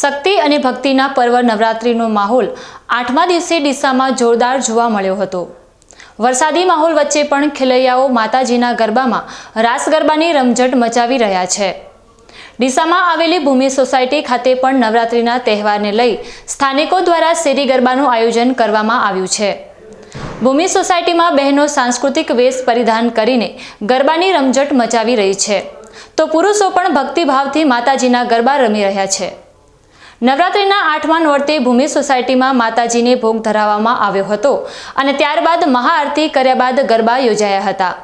શક્તિ અને ભક્તિના પર્વ નવરાત્રિનો માહોલ આઠમા દિવસે ડીસામાં જોરદાર જોવા મળ્યો હતો. વરસાદી માહોલ વચ્ચે પણ ખેલૈયાઓ માતાજીના ગરબામાં રાસ ગરબાની રમઝટ મચાવી રહ્યા છે. ડીસામાં આવેલી ભૂમિ સોસાયટી ખાતે પણ નવરાત્રિના તહેવારને લઈ સ્થાનિકો દ્વારા શેરી ગરબાનું આયોજન કરવામાં આવ્યું છે. ભૂમિ સોસાયટીમાં બહેનો સાંસ્કૃતિક વેશ પરિધાન કરીને ગરબાની રમઝટ મચાવી રહી છે. તો પુરુષો પણ ભક્તિભાવથી માતાજીના ગરબા રમી રહ્યા છે. નવરાત્રિના આઠમા નોરતે ભૂમિ સોસાયટીમાં માતાજીને ભોગ ધરાવવામાં આવ્યો હતો અને ત્યારબાદ મહાઆરતી કર્યા બાદ ગરબા યોજાયા હતા,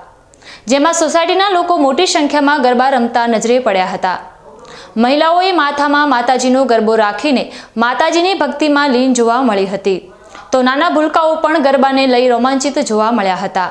જેમાં સોસાયટીના લોકો મોટી સંખ્યામાં ગરબા રમતા નજરે પડ્યા હતા. મહિલાઓએ માથામાં માતાજીનો ગરબો રાખીને માતાજીની ભક્તિમાં લીન જોવા મળી હતી. તો નાના ભૂલકાઓ પણ ગરબાને લઈ રોમાંચિત જોવા મળ્યા હતા.